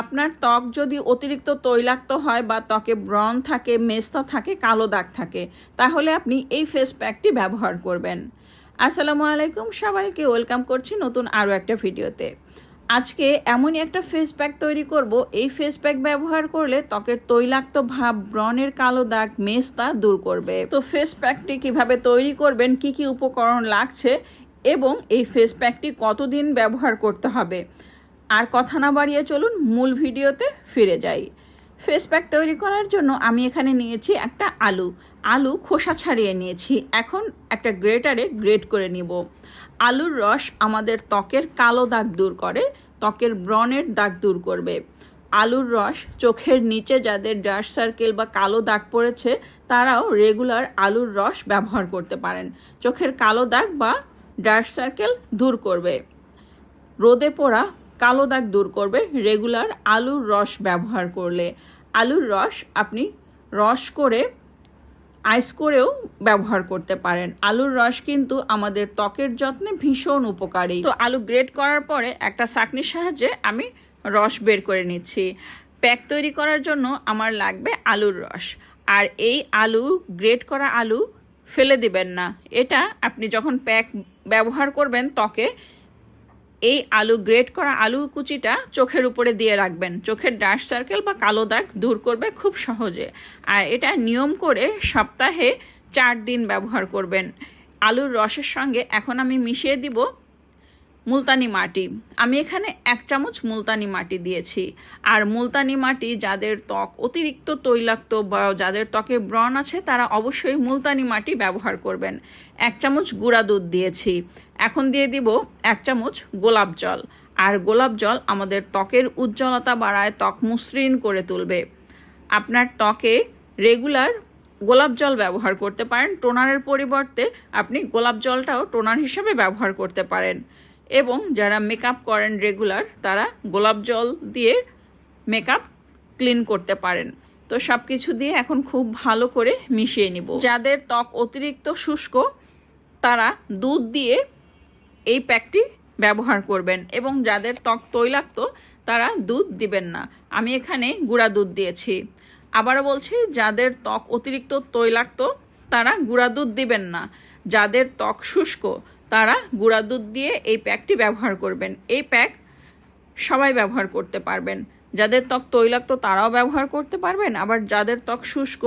আপনার ত্বক যদি অতিরিক্ত তৈলাক্ত হয় বা ত্বকে ব্রণ থাকে, মেস্তা থাকে, কালো দাগ থাকে, তাহলে আপনি এই ফেস প্যাকটি ব্যবহার করবেন। আসসালামু আলাইকুম সবাইকে, ওয়েলকাম করছি নতুন আরও একটা ভিডিওতে। আজকে এমনই একটা ফেস প্যাক তৈরি করব। এই ফেস প্যাক ব্যবহার করলে ত্বকের তৈলাক্ত ভাব, ব্রণের কালো দাগ, মেস্তা দূর করবে। তো ফেস প্যাকটি কীভাবে তৈরি করবেন, কি কি উপকরণ লাগছে এবং এই ফেস প্যাকটি কতদিন ব্যবহার করতে হবে? আর কথা না বাড়িয়ে চলুন মূল ভিডিওতে ফিরে যাই। ফেস প্যাক তৈরি করার জন্য আমি এখানে নিয়েছি একটা আলু। আলু খোসা ছাড়িয়ে নিয়েছি। এখন একটা গ্রেটারে গ্রেট করে নিব। আলুর রস আমাদের ত্বকের কালো দাগ দূর করে, ত্বকের ব্রণের দাগ দূর করবে। আলুর রস চোখের নিচে যাদের ডার্ক সার্কেল বা কালো দাগ পড়েছে, তারাও রেগুলার আলুর রস ব্যবহার করতে পারেন। চোখের কালো দাগ বা ডার্ক সার্কেল দূর করবে। রোদে পোড়া কালো দাগ দূর করবে রেগুলার আলুর রস ব্যবহার করলে। আলুর রস আপনি রস করে আইস করেও ব্যবহার করতে পারেন। আলুর রস কিন্তু আমাদের ত্বকের যত্নে ভীষণ উপকারী। তো আলু গ্রেট করার পরে একটা চাকনির সাহায্যে আমি রস বের করে নিচ্ছি। প্যাক তৈরি করার জন্য আমার লাগবে আলুর রস। আর এই আলু গ্রেট করা আলু ফেলে দিবেন না। এটা আপনি যখন প্যাক ব্যবহার করবেন ত্বকে এই আলু গ্রেট করা আলুর কুচিটা চোখের উপরে দিয়ে রাখবেন। চোখের ডার্ক সার্কেল বা কালো দাগ দূর করবে খুব সহজে। আর এটা নিয়ম করে সপ্তাহে চার দিন ব্যবহার করবেন। আলুর রসের সঙ্গে এখন আমি মিশিয়ে দিব মুলতানি মাটি। আমি এখানে এক চামচ মুলতানি মাটি দিয়েছি। আর মুলতানি মাটি যাদের ত্বক অতিরিক্ত তৈলাক্ত বা যাদের ত্বকে ব্রণ আছে, তারা অবশ্যই মুলতানি মাটি ব্যবহার করবেন। এক চামচ গুঁড়া দুধ দিয়েছি। এখন দিয়ে দিব এক চামচ গোলাপ জল। আর গোলাপ জল আমাদের ত্বকের উজ্জ্বলতা বাড়ায় ত্বক মসৃণ করে তুলবে। আপনার ত্বকে রেগুলার গোলাপ জল ব্যবহার করতে পারেন। টোনারের পরিবর্তে আপনি গোলাপ জলটাও টোনার হিসেবে ব্যবহার করতে পারেন। এবং যারা মেকআপ করেন রেগুলার তারা গোলাপ জল দিয়ে মেকআপ ক্লিন করতে পারেন। তো সব কিছু দিয়ে এখন খুব ভালো করে মিশিয়ে নিব। যাদের ত্বক অতিরিক্ত শুষ্ক, তারা দুধ দিয়ে এই প্যাকটি ব্যবহার করবেন এবং যাদের ত্বক তৈলাক্ত, তারা দুধ দিবেন না। আমি এখানে গুঁড়া দুধ দিয়েছি। আবারও বলছি, যাদের ত্বক অতিরিক্ত তৈলাক্ত, তারা গুঁড়া দুধ দিবেন না। যাদের ত্বক শুষ্ক তারা গুঁড়া দুধ দিয়ে এই প্যাকটি ব্যবহার করবেন। এই প্যাক সবাই ব্যবহার করতে পারবেন। যাদের ত্বক তৈলাক্ত তারাও ব্যবহার করতে পারবেন, আবার যাদের ত্বক শুষ্ক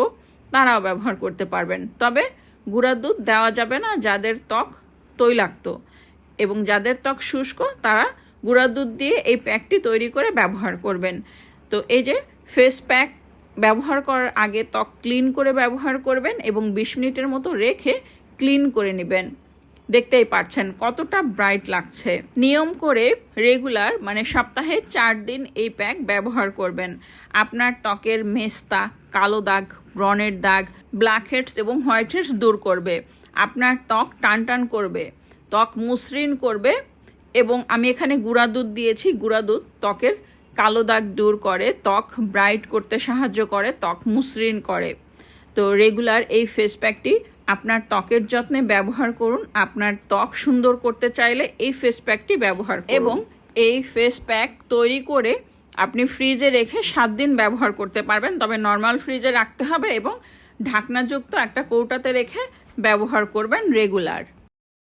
তারাও ব্যবহার করতে পারবেন। তবে গুঁড়া দুধ দেওয়া যাবে না যাদের ত্বক তৈলাক্ত, এবং যাদের ত্বক শুষ্ক তারা গুঁড়া দুধ দিয়ে এই প্যাকটি তৈরি করে ব্যবহার করবেন। তো এই যে ফেস প্যাক ব্যবহার করার আগে ত্বক ক্লিন করে ব্যবহার করবেন এবং বিশ মিনিটের মতো রেখে ক্লিন করে নেবেন। দেখতেই পাচ্ছেন কতটা ব্রাইট লাগছে। নিয়ম করে রেগুলার মানে সপ্তাহে চার দিন এই প্যাক ব্যবহার করবেন। আপনার ত্বকের মেস্তা, কালো দাগ ব্রনের দাগ ব্ল্যাক হেডস এবং হোয়াইট হেডস দূর করবে। আপনার ত্বক টান টান করবে, ত্বক মসৃণ করবে এবং আমি এখানে গুঁড়া দুধ দিয়েছি, গুঁড়া দুধ ত্বকের কালো দাগ দূর করে, ত্বক ব্রাইট করতে সাহায্য করে, ত্বক মসৃণ করে। তো রেগুলার এই ফেস প্যাকটি আপনার ত্বকের যত্নে ব্যবহার করুন। আপনার ত্বক সুন্দর করতে চাইলে এই ফেস প্যাকটি ব্যবহার এবং এই ফেস প্যাক তৈরি করে আপনি ফ্রিজে রেখে সাত দিন ব্যবহার করতে পারবেন। তবে নর্মাল ফ্রিজে রাখতে হবে এবং ঢাকনাযুক্ত একটা কৌটাতে রেখে ব্যবহার করবেন রেগুলার